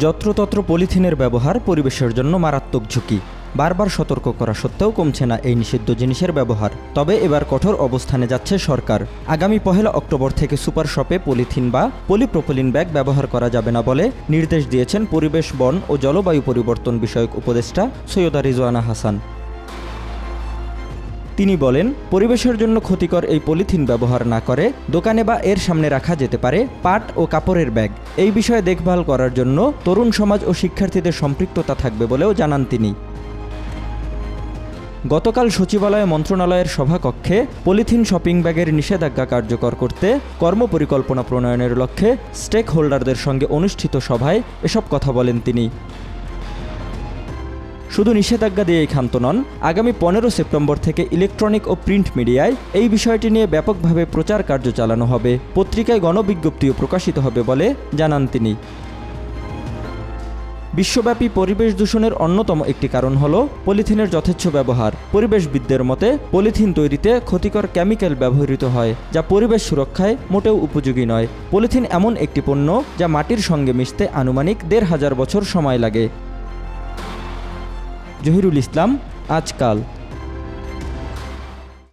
যত্রতত্র পলিথিনের ব্যবহার পরিবেশের জন্য মারাত্মক ঝুঁকি। বারবার সতর্ক করা সত্ত্বেও কমছে না এই নিষিদ্ধ জিনিসের ব্যবহার। তবে এবার কঠোর অবস্থানে যাচ্ছে সরকার। আগামী পহেলা অক্টোবর থেকে সুপার শপে পলিথিন বা পলিপ্রোপলিন ব্যাগ ব্যবহার করা যাবে না বলে নির্দেশ দিয়েছেন পরিবেশ, বন ও জলবায়ু পরিবর্তন বিষয়ক উপদেষ্টা সৈয়দা রিজওয়ানা হাসান। তিনি বলেন, পরিবেশের জন্য ক্ষতিকর এই পলিথিন ব্যবহার না করে দোকানে বা এর সামনে রাখা যেতে পারে পাট ও কাপড়ের ব্যাগ। এই বিষয়ে দেখভাল করার জন্য তরুণ সমাজ ও শিক্ষার্থীদের সম্পৃক্ততা থাকবে বলেও জানান তিনি। গতকাল সচিবালয় মন্ত্রণালয়ের সভাকক্ষে পলিথিন শপিং ব্যাগের নিষেধাজ্ঞা কার্যকর করতে কর্মপরিকল্পনা প্রণয়নের লক্ষ্যে স্টেক হোল্ডারদের সঙ্গে অনুষ্ঠিত সভায় এসব কথা বলেন তিনি। শুধু নিষেধাজ্ঞা দিয়েই ক্ষান্ত নন, আগামী পনেরো সেপ্টেম্বর থেকে ইলেকট্রনিক ও প্রিন্ট মিডিয়ায় এই বিষয়টি নিয়ে ব্যাপকভাবে প্রচার কার্য চালানো হবে। পত্রিকায় গণবিজ্ঞপ্তিও প্রকাশিত হবে বলে জানান তিনি। বিশ্বব্যাপী পরিবেশ দূষণের অন্যতম একটি কারণ হল পলিথিনের যথেচ্ছ ব্যবহার। পরিবেশবিদদের মতে, পলিথিন তৈরিতে ক্ষতিকর কেমিক্যাল ব্যবহৃত হয়, যা পরিবেশ সুরক্ষায় মোটেও উপযোগী নয়। পলিথিন এমন একটি পণ্য যা মাটির সঙ্গে মিশতে আনুমানিক দেড় হাজার বছর সময় লাগে। জহিরুল ইসলাম আজকাল।